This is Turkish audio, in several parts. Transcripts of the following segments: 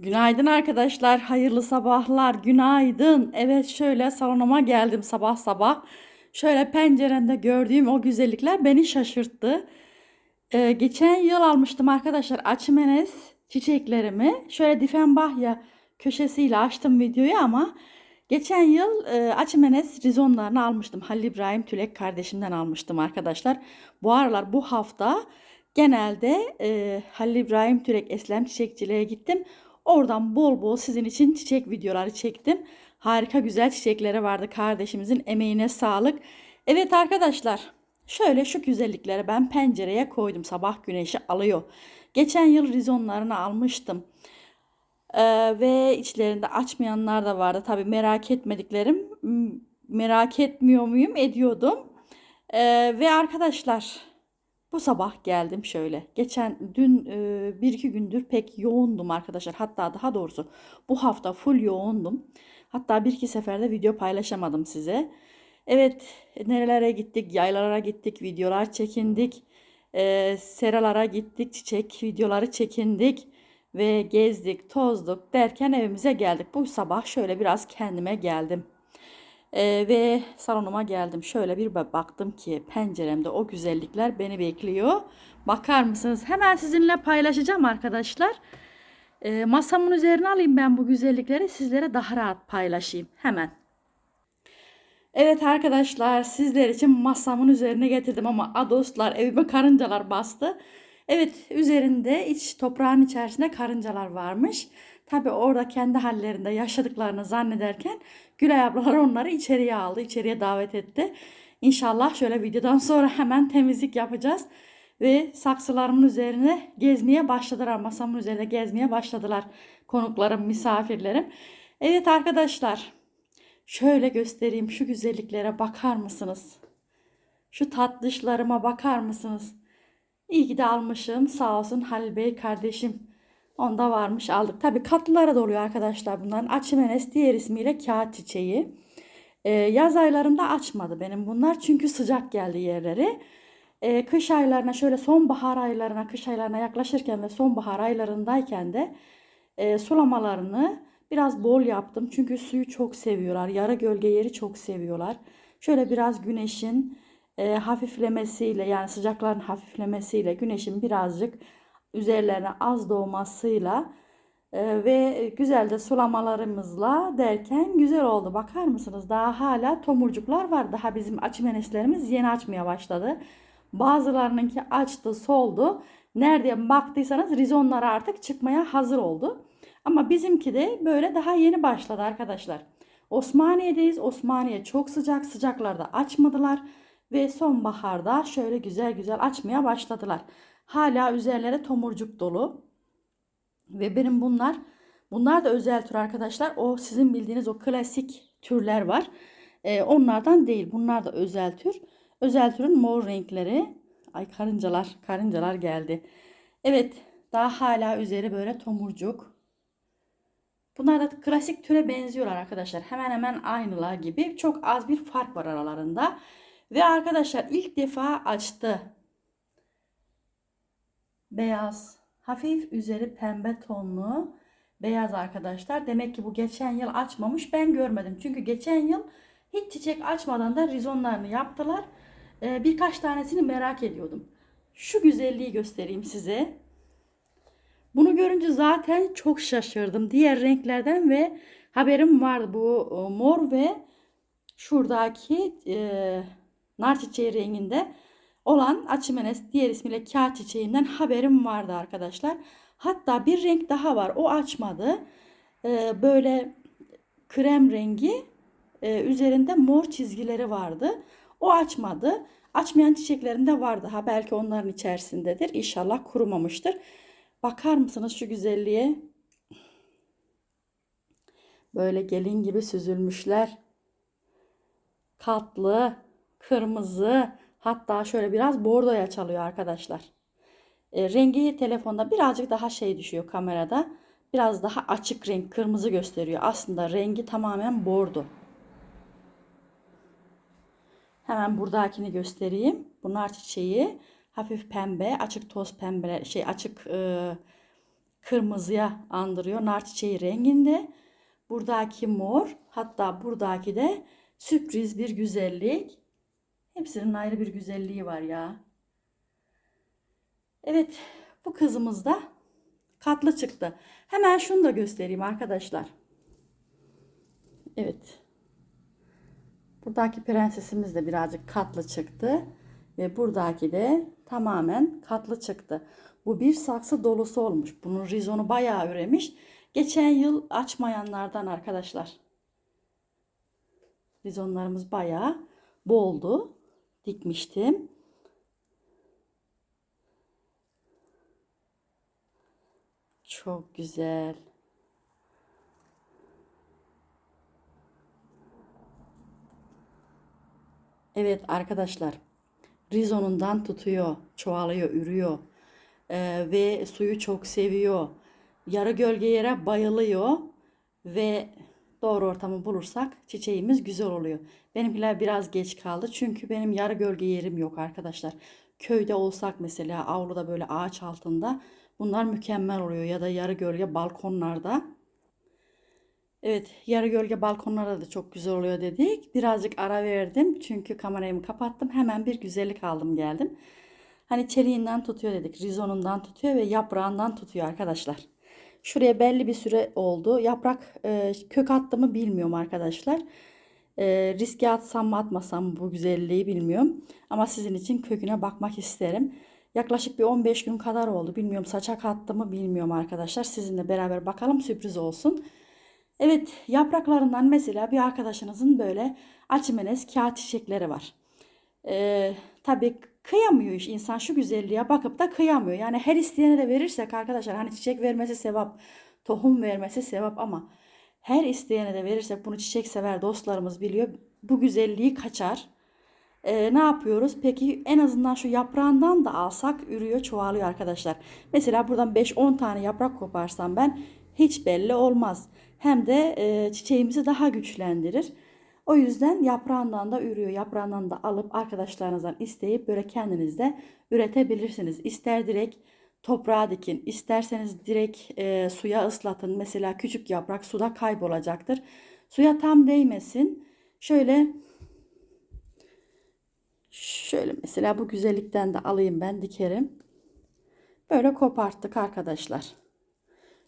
Günaydın arkadaşlar, hayırlı sabahlar, günaydın. Evet şöyle salonuma geldim sabah sabah. Şöyle penceremde gördüğüm o güzellikler beni şaşırttı. Ee, geçen yıl almıştım arkadaşlar açmenes çiçeklerimi. Şöyle difenbahya köşesiyle açtım videoyu ama geçen yıl e, açmenes rizonlarını almıştım. Halil İbrahim Tülek kardeşimden almıştım arkadaşlar. Bu aralar bu hafta genelde e, Halil İbrahim Tülek Eslem Çiçekçiliğe gittim. Oradan bol bol sizin için çiçek videoları çektim. Harika güzel çiçekleri vardı kardeşimizin emeğine sağlık. Evet arkadaşlar şöyle şu güzellikleri ben pencereye koydum. Sabah güneşi alıyor. Geçen yıl rizonlarını almıştım. Ee, ve içlerinde açmayanlar da vardı. Tabi merak etmediklerim merak etmiyor muyum? Ediyordum. Ee, ve arkadaşlar bu sabah geldim şöyle. Geçen dün e, bir iki gündür pek yoğundum arkadaşlar. Hatta daha doğrusu bu hafta full yoğundum. Hatta bir iki seferde video paylaşamadım size. Evet nerelere gittik, yaylalara gittik, videolar çekindik. E, seralara gittik, çiçek videoları çekindik. Ve gezdik, tozduk derken evimize geldik. Bu sabah şöyle biraz kendime geldim. Ee, ve salonuma geldim. Şöyle bir ba- baktım ki penceremde o güzellikler beni bekliyor. Bakar mısınız? Hemen sizinle paylaşacağım arkadaşlar. Ee, masamın üzerine alayım ben bu güzellikleri sizlere daha rahat paylaşayım. Hemen. Evet arkadaşlar sizler için masamın üzerine getirdim ama adoslar evime karıncalar bastı. Evet üzerinde iç toprağın içerisinde karıncalar varmış. Tabi orada kendi hallerinde yaşadıklarını zannederken Gülay ablalar onları içeriye aldı. içeriye davet etti. İnşallah şöyle videodan sonra hemen temizlik yapacağız. Ve saksılarımın üzerine gezmeye başladılar. Masamın üzerinde gezmeye başladılar konuklarım, misafirlerim. Evet arkadaşlar şöyle göstereyim şu güzelliklere bakar mısınız? Şu tatlışlarıma bakar mısınız? İyi ki de almışım. Sağ olsun Halil Bey kardeşim. Onda varmış aldık. Tabii katlılara da oluyor arkadaşlar bunların. Açımenes diğer ismiyle kağıt çiçeği. Ee, yaz aylarında açmadı benim bunlar. Çünkü sıcak geldi yerleri. Ee, kış aylarına şöyle sonbahar aylarına, kış aylarına yaklaşırken ve sonbahar aylarındayken de e, sulamalarını biraz bol yaptım. Çünkü suyu çok seviyorlar. Yara gölge yeri çok seviyorlar. Şöyle biraz güneşin e, hafiflemesiyle yani sıcakların hafiflemesiyle güneşin birazcık üzerlerine az doğmasıyla e, ve güzel de sulamalarımızla derken güzel oldu. Bakar mısınız? Daha hala tomurcuklar var. Daha bizim açmeneslerimiz yeni açmaya başladı. Bazılarınınki açtı, soldu. Nerede baktıysanız rizonlar artık çıkmaya hazır oldu. Ama bizimki de böyle daha yeni başladı arkadaşlar. Osmaniye'deyiz. Osmaniye çok sıcak. Sıcaklarda açmadılar. Ve sonbaharda şöyle güzel güzel açmaya başladılar. Hala üzerleri tomurcuk dolu. Ve benim bunlar bunlar da özel tür arkadaşlar. O sizin bildiğiniz o klasik türler var. Ee, onlardan değil. Bunlar da özel tür. Özel türün mor renkleri. Ay karıncalar, karıncalar geldi. Evet, daha hala üzeri böyle tomurcuk. Bunlar da klasik türe benziyorlar arkadaşlar. Hemen hemen aynılar gibi. Çok az bir fark var aralarında. Ve arkadaşlar ilk defa açtı. Beyaz. Hafif üzeri pembe tonlu. Beyaz arkadaşlar. Demek ki bu geçen yıl açmamış. Ben görmedim. Çünkü geçen yıl hiç çiçek açmadan da rizonlarını yaptılar. Ee, birkaç tanesini merak ediyordum. Şu güzelliği göstereyim size. Bunu görünce zaten çok şaşırdım. Diğer renklerden ve haberim vardı bu e, mor ve şuradaki e, nar çiçeği renginde olan açımenes diğer ismiyle kağıt çiçeğinden haberim vardı arkadaşlar. Hatta bir renk daha var. O açmadı. E, böyle krem rengi e, üzerinde mor çizgileri vardı. O açmadı. Açmayan çiçeklerim de vardı. Ha belki onların içerisindedir. İnşallah kurumamıştır. Bakar mısınız şu güzelliğe? Böyle gelin gibi süzülmüşler. Katlı, kırmızı, hatta şöyle biraz bordoya çalıyor arkadaşlar. E, rengi telefonda birazcık daha şey düşüyor kamerada. Biraz daha açık renk, kırmızı gösteriyor. Aslında rengi tamamen bordo. Hemen buradakini göstereyim. Bunlar çiçeği hafif pembe, açık toz pembe, şey açık e, kırmızıya andırıyor. Nar çiçeği renginde. Buradaki mor hatta buradaki de sürpriz bir güzellik. Hepsinin ayrı bir güzelliği var ya. Evet bu kızımız da katlı çıktı. Hemen şunu da göstereyim arkadaşlar. Evet. Buradaki prensesimiz de birazcık katlı çıktı. Ve buradaki de tamamen katlı çıktı. Bu bir saksı dolusu olmuş. Bunun rizonu bayağı üremiş. Geçen yıl açmayanlardan arkadaşlar. Rizonlarımız bayağı boldu. Dikmiştim. Çok güzel. Evet arkadaşlar. Rizonundan tutuyor, çoğalıyor, ürüyor. Ee, ve suyu çok seviyor. Yarı gölge yere bayılıyor ve doğru ortamı bulursak çiçeğimiz güzel oluyor. Benimkiler biraz geç kaldı çünkü benim yarı gölge yerim yok arkadaşlar. Köyde olsak mesela avluda böyle ağaç altında bunlar mükemmel oluyor ya da yarı gölge balkonlarda. Evet, yarı gölge balkonlarda da çok güzel oluyor dedik. Birazcık ara verdim çünkü kamerayı kapattım. Hemen bir güzellik aldım geldim. Hani çeliğinden tutuyor dedik, rizonundan tutuyor ve yaprağından tutuyor arkadaşlar. Şuraya belli bir süre oldu. Yaprak e, kök attı mı bilmiyorum arkadaşlar. E, riske atsam mı atmasam bu güzelliği bilmiyorum. Ama sizin için köküne bakmak isterim. Yaklaşık bir 15 gün kadar oldu. Bilmiyorum saçak attı mı bilmiyorum arkadaşlar. Sizinle beraber bakalım sürpriz olsun. Evet yapraklarından mesela bir arkadaşınızın böyle açmenez kağıt çiçekleri var. Ee, tabii kıyamıyor iş insan şu güzelliğe bakıp da kıyamıyor. Yani her isteyene de verirsek arkadaşlar hani çiçek vermesi sevap, tohum vermesi sevap ama her isteyene de verirsek bunu çiçek sever dostlarımız biliyor. Bu güzelliği kaçar. Ee, ne yapıyoruz? Peki en azından şu yaprağından da alsak ürüyor, çoğalıyor arkadaşlar. Mesela buradan 5-10 tane yaprak koparsam ben hiç belli olmaz. Hem de e, çiçeğimizi daha güçlendirir. O yüzden yaprağından da ürüyor. Yaprağından da alıp arkadaşlarınızdan isteyip böyle kendiniz de üretebilirsiniz. İster direkt toprağa dikin, isterseniz direkt e, suya ıslatın. Mesela küçük yaprak suda kaybolacaktır. Suya tam değmesin. Şöyle şöyle mesela bu güzellikten de alayım ben dikerim. Böyle koparttık arkadaşlar.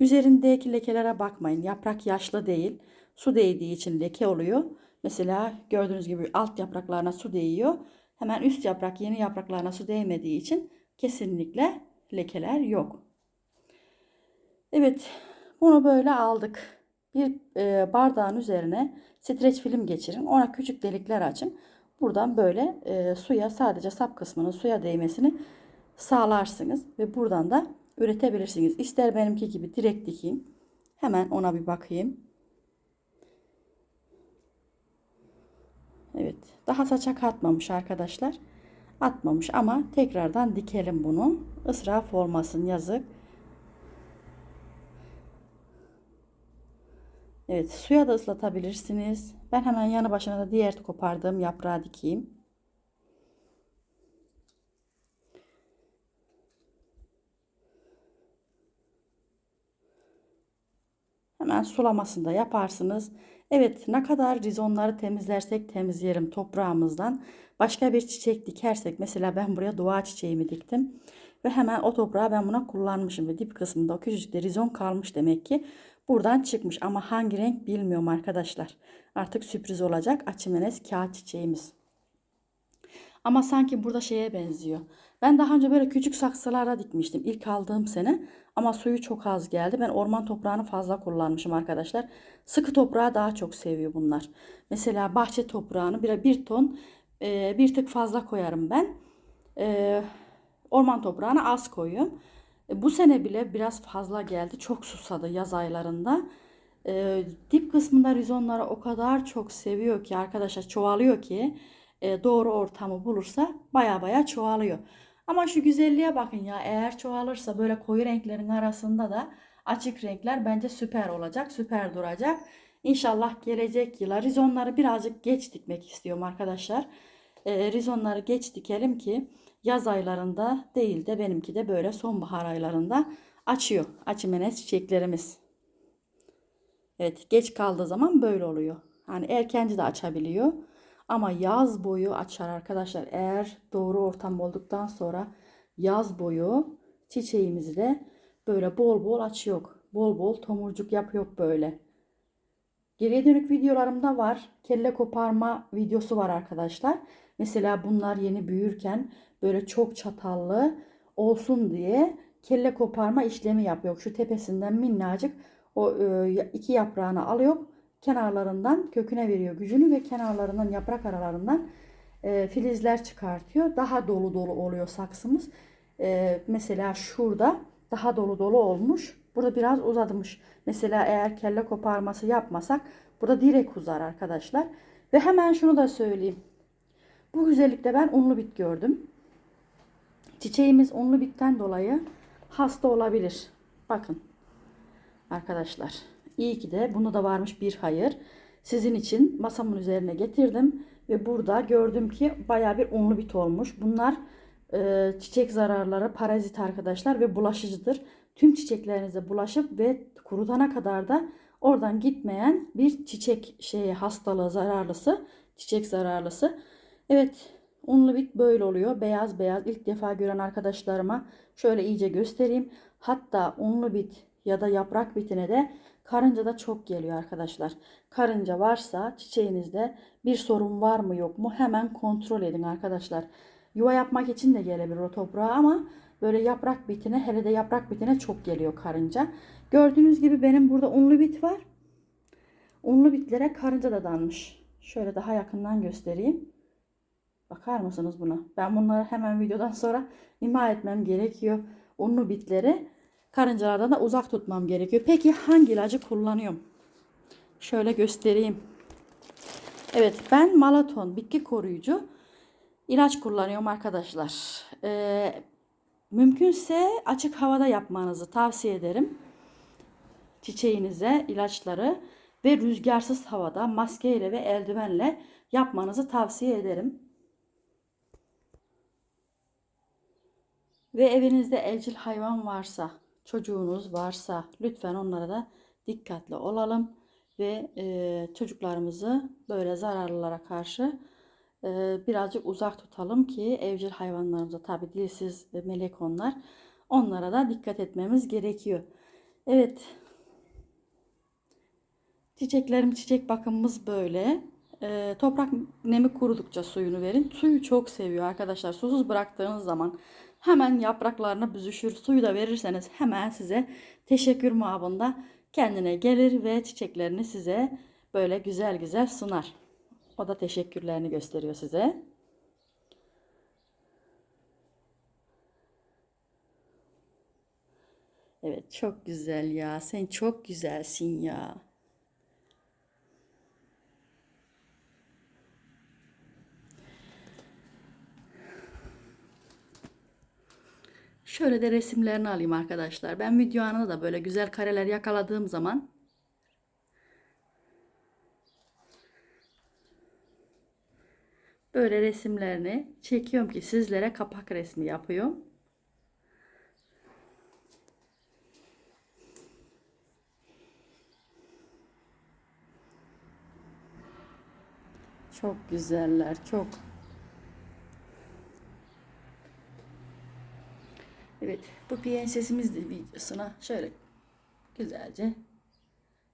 Üzerindeki lekelere bakmayın. Yaprak yaşlı değil. Su değdiği için leke oluyor. Mesela gördüğünüz gibi alt yapraklarına su değiyor. Hemen üst yaprak yeni yapraklarına su değmediği için kesinlikle lekeler yok. Evet bunu böyle aldık. Bir e, bardağın üzerine streç film geçirin. Ona küçük delikler açın. Buradan böyle e, suya sadece sap kısmının suya değmesini sağlarsınız. Ve buradan da üretebilirsiniz. İster benimki gibi direkt dikeyim. Hemen ona bir bakayım. Evet. Daha saçak atmamış arkadaşlar. Atmamış ama tekrardan dikelim bunu. Israf olmasın yazık. Evet suya da ıslatabilirsiniz. Ben hemen yanı başına da diğer kopardığım yaprağı dikeyim. Hemen sulamasını da yaparsınız. Evet ne kadar rizonları temizlersek temizleyelim toprağımızdan. Başka bir çiçek dikersek mesela ben buraya dua çiçeğimi diktim. Ve hemen o toprağı ben buna kullanmışım. Ve dip kısmında o küçücük de rizon kalmış demek ki. Buradan çıkmış ama hangi renk bilmiyorum arkadaşlar. Artık sürpriz olacak açımenes kağıt çiçeğimiz. Ama sanki burada şeye benziyor. Ben daha önce böyle küçük saksılara dikmiştim ilk aldığım sene. Ama suyu çok az geldi. Ben orman toprağını fazla kullanmışım arkadaşlar. Sıkı toprağı daha çok seviyor bunlar. Mesela bahçe toprağını bir, bir ton e, bir tık fazla koyarım ben. E, orman toprağını az koyuyorum. E, bu sene bile biraz fazla geldi. Çok susadı yaz aylarında. E, dip kısmında rizonları o kadar çok seviyor ki arkadaşlar çoğalıyor ki e, doğru ortamı bulursa baya baya çoğalıyor. Ama şu güzelliğe bakın ya eğer çoğalırsa böyle koyu renklerin arasında da açık renkler bence süper olacak, süper duracak. İnşallah gelecek yıla rizonları birazcık geç dikmek istiyorum arkadaşlar. E, rizonları geç dikelim ki yaz aylarında değil de benimki de böyle sonbahar aylarında açıyor. Açımenes çiçeklerimiz. Evet geç kaldığı zaman böyle oluyor. Hani erkenci de açabiliyor. Ama yaz boyu açar arkadaşlar. Eğer doğru ortam olduktan sonra yaz boyu çiçeğimizi de böyle bol bol açıyor. Bol bol tomurcuk yapıyor böyle. Geriye dönük videolarımda var. Kelle koparma videosu var arkadaşlar. Mesela bunlar yeni büyürken böyle çok çatallı olsun diye kelle koparma işlemi yapıyor. Şu tepesinden minnacık o e, iki yaprağını alıyor. Kenarlarından köküne veriyor gücünü ve kenarlarından yaprak aralarından e, filizler çıkartıyor. Daha dolu dolu oluyor saksımız. E, mesela şurada daha dolu dolu olmuş. Burada biraz uzadımış. Mesela eğer kelle koparması yapmasak burada direkt uzar arkadaşlar. Ve hemen şunu da söyleyeyim. Bu güzellikte ben unlu bit gördüm. Çiçeğimiz unlu bitten dolayı hasta olabilir. Bakın arkadaşlar. İyi ki de bunda da varmış bir hayır. Sizin için masamın üzerine getirdim ve burada gördüm ki baya bir unlu bit olmuş. Bunlar e, çiçek zararları parazit arkadaşlar ve bulaşıcıdır. Tüm çiçeklerinize bulaşıp ve kurutana kadar da oradan gitmeyen bir çiçek şeyi hastalığı zararlısı, çiçek zararlısı. Evet, unlu bit böyle oluyor. Beyaz beyaz ilk defa gören arkadaşlarıma şöyle iyice göstereyim. Hatta unlu bit ya da yaprak bitine de karınca da çok geliyor arkadaşlar. Karınca varsa çiçeğinizde bir sorun var mı yok mu hemen kontrol edin arkadaşlar. Yuva yapmak için de gelebilir o toprağa ama böyle yaprak bitine hele de yaprak bitine çok geliyor karınca. Gördüğünüz gibi benim burada unlu bit var. Unlu bitlere karınca da danmış. Şöyle daha yakından göstereyim. Bakar mısınız buna? Ben bunları hemen videodan sonra imha etmem gerekiyor. Unlu bitleri karıncalardan da uzak tutmam gerekiyor. Peki hangi ilacı kullanıyorum? Şöyle göstereyim. Evet ben Malaton bitki koruyucu ilaç kullanıyorum arkadaşlar. Ee, mümkünse açık havada yapmanızı tavsiye ederim. Çiçeğinize ilaçları ve rüzgarsız havada maskeyle ve eldivenle yapmanızı tavsiye ederim. Ve evinizde evcil hayvan varsa, çocuğunuz varsa lütfen onlara da dikkatli olalım ve e, çocuklarımızı böyle zararlılara karşı e, birazcık uzak tutalım ki evcil hayvanlarımıza tabi dilsiz ve melek onlar. Onlara da dikkat etmemiz gerekiyor. Evet. Çiçeklerim çiçek bakımımız böyle. E, toprak nemi kurudukça suyunu verin. Suyu çok seviyor arkadaşlar. Susuz bıraktığınız zaman hemen yapraklarına büzüşür. Suyu da verirseniz hemen size teşekkür mabında kendine gelir ve çiçeklerini size böyle güzel güzel sunar. O da teşekkürlerini gösteriyor size. Evet çok güzel ya. Sen çok güzelsin ya. Şöyle de resimlerini alayım arkadaşlar. Ben video anında da böyle güzel kareler yakaladığım zaman böyle resimlerini çekiyorum ki sizlere kapak resmi yapıyorum. Çok güzeller, çok. Evet, bu prensesimiz de videosuna şöyle güzelce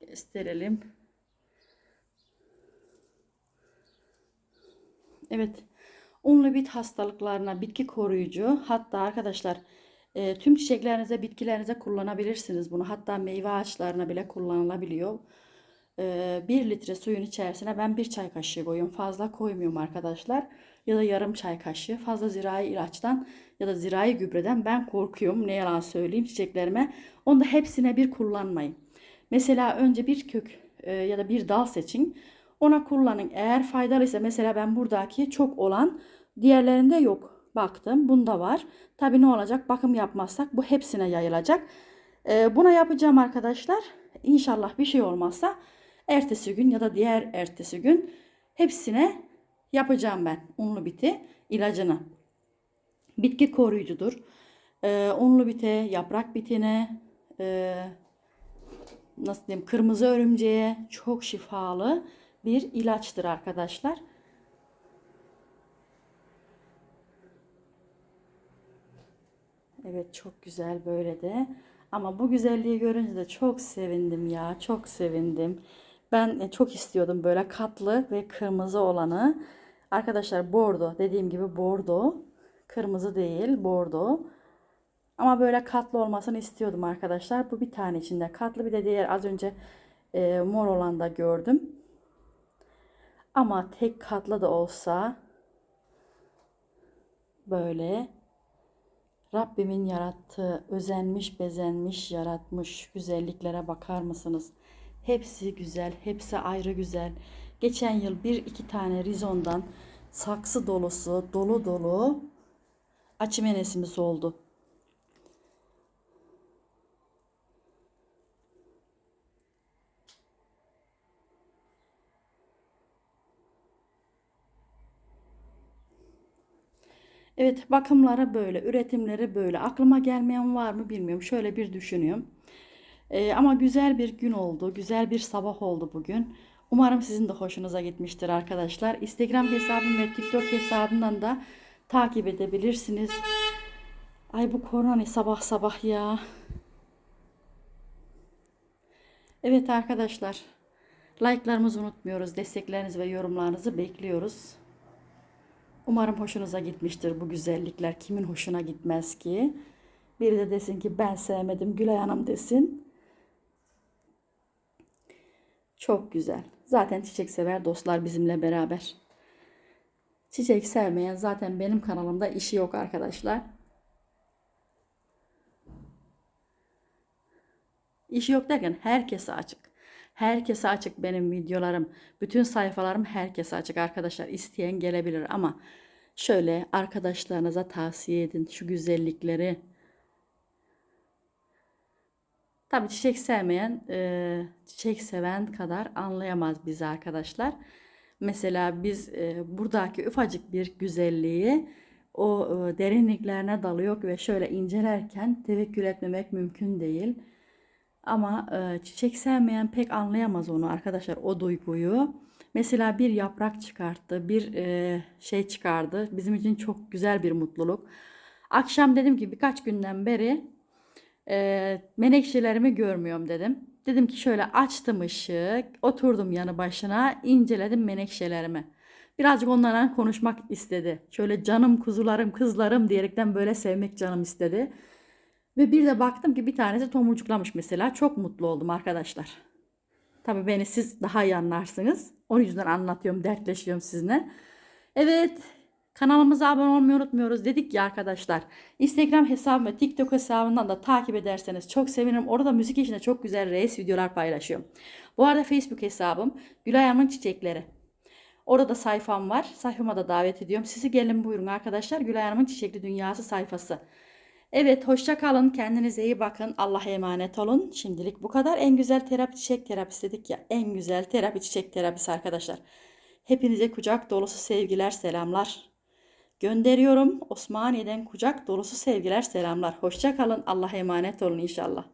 gösterelim. Evet, unlu bit hastalıklarına bitki koruyucu. Hatta arkadaşlar e, tüm çiçeklerinize, bitkilerinize kullanabilirsiniz bunu. Hatta meyve ağaçlarına bile kullanılabiliyor. E, 1 litre suyun içerisine ben bir çay kaşığı koyuyorum. Fazla koymuyorum arkadaşlar. Ya da yarım çay kaşığı. Fazla zirai ilaçtan ya da zirai gübreden ben korkuyorum. Ne yalan söyleyeyim çiçeklerime. Onu da hepsine bir kullanmayın. Mesela önce bir kök e, ya da bir dal seçin. Ona kullanın. Eğer faydalıysa mesela ben buradaki çok olan diğerlerinde yok. Baktım bunda var. Tabi ne olacak bakım yapmazsak bu hepsine yayılacak. Ee, buna yapacağım arkadaşlar. İnşallah bir şey olmazsa ertesi gün ya da diğer ertesi gün hepsine yapacağım ben unlu biti ilacını. Bitki koruyucudur. e, unlu bite, yaprak bitine, e, nasıl diyeyim kırmızı örümceğe çok şifalı bir ilaçtır arkadaşlar. Evet çok güzel böyle de. Ama bu güzelliği görünce de çok sevindim ya. Çok sevindim. Ben e, çok istiyordum böyle katlı ve kırmızı olanı. Arkadaşlar bordo dediğim gibi bordo. Kırmızı değil bordo. Ama böyle katlı olmasını istiyordum arkadaşlar. Bu bir tane içinde katlı bir de diğer az önce e, mor olan da gördüm. Ama tek katlı da olsa böyle Rabbimin yarattığı, özenmiş, bezenmiş, yaratmış güzelliklere bakar mısınız? Hepsi güzel, hepsi ayrı güzel. Geçen yıl bir iki tane rizondan saksı dolusu, dolu dolu açımenesimiz oldu. Evet bakımları böyle, üretimleri böyle. Aklıma gelmeyen var mı bilmiyorum. Şöyle bir düşünüyorum. Ee, ama güzel bir gün oldu. Güzel bir sabah oldu bugün. Umarım sizin de hoşunuza gitmiştir arkadaşlar. Instagram hesabım ve TikTok hesabımdan da takip edebilirsiniz. Ay bu korona sabah sabah ya. Evet arkadaşlar. Like'larımızı unutmuyoruz. Desteklerinizi ve yorumlarınızı bekliyoruz. Umarım hoşunuza gitmiştir bu güzellikler. Kimin hoşuna gitmez ki? Biri de desin ki ben sevmedim Gülay Hanım desin. Çok güzel. Zaten çiçek sever dostlar bizimle beraber. Çiçek sevmeyen zaten benim kanalımda işi yok arkadaşlar. İşi yok derken herkese açık. Herkese açık benim videolarım. Bütün sayfalarım herkese açık arkadaşlar. İsteyen gelebilir ama şöyle arkadaşlarınıza tavsiye edin şu güzellikleri. Tabii çiçek sevmeyen, e, çiçek seven kadar anlayamaz bizi arkadaşlar. Mesela biz e, buradaki ufacık bir güzelliği o e, derinliklerine dalıyor ve şöyle incelerken tevekkül etmemek mümkün değil. Ama e, çiçek sevmeyen pek anlayamaz onu arkadaşlar o duyguyu. Mesela bir yaprak çıkarttı, bir e, şey çıkardı. Bizim için çok güzel bir mutluluk. Akşam dedim ki birkaç günden beri e, menekşelerimi görmüyorum dedim. Dedim ki şöyle açtım ışık, oturdum yanı başına, inceledim menekşelerimi. Birazcık onlarla konuşmak istedi. Şöyle canım kuzularım, kızlarım diyerekten böyle sevmek canım istedi. Ve bir de baktım ki bir tanesi tomurcuklamış mesela. Çok mutlu oldum arkadaşlar. Tabii beni siz daha iyi anlarsınız. O yüzden anlatıyorum, dertleşiyorum sizinle. Evet, kanalımıza abone olmayı unutmuyoruz dedik ya arkadaşlar. Instagram hesabım ve TikTok hesabından da takip ederseniz çok sevinirim. Orada müzik işinde çok güzel reis videolar paylaşıyorum. Bu arada Facebook hesabım Gülay Hanım'ın Çiçekleri. Orada da sayfam var. Sayfama da davet ediyorum. Sizi gelin buyurun arkadaşlar. Gülay Hanım'ın Çiçekli Dünyası sayfası. Evet hoşça kalın. Kendinize iyi bakın. Allah'a emanet olun. Şimdilik bu kadar. En güzel terapi çiçek terapisi dedik ya. En güzel terapi çiçek terapisi arkadaşlar. Hepinize kucak dolusu sevgiler, selamlar. Gönderiyorum. Osmaniye'den kucak dolusu sevgiler, selamlar. Hoşça kalın. Allah'a emanet olun inşallah.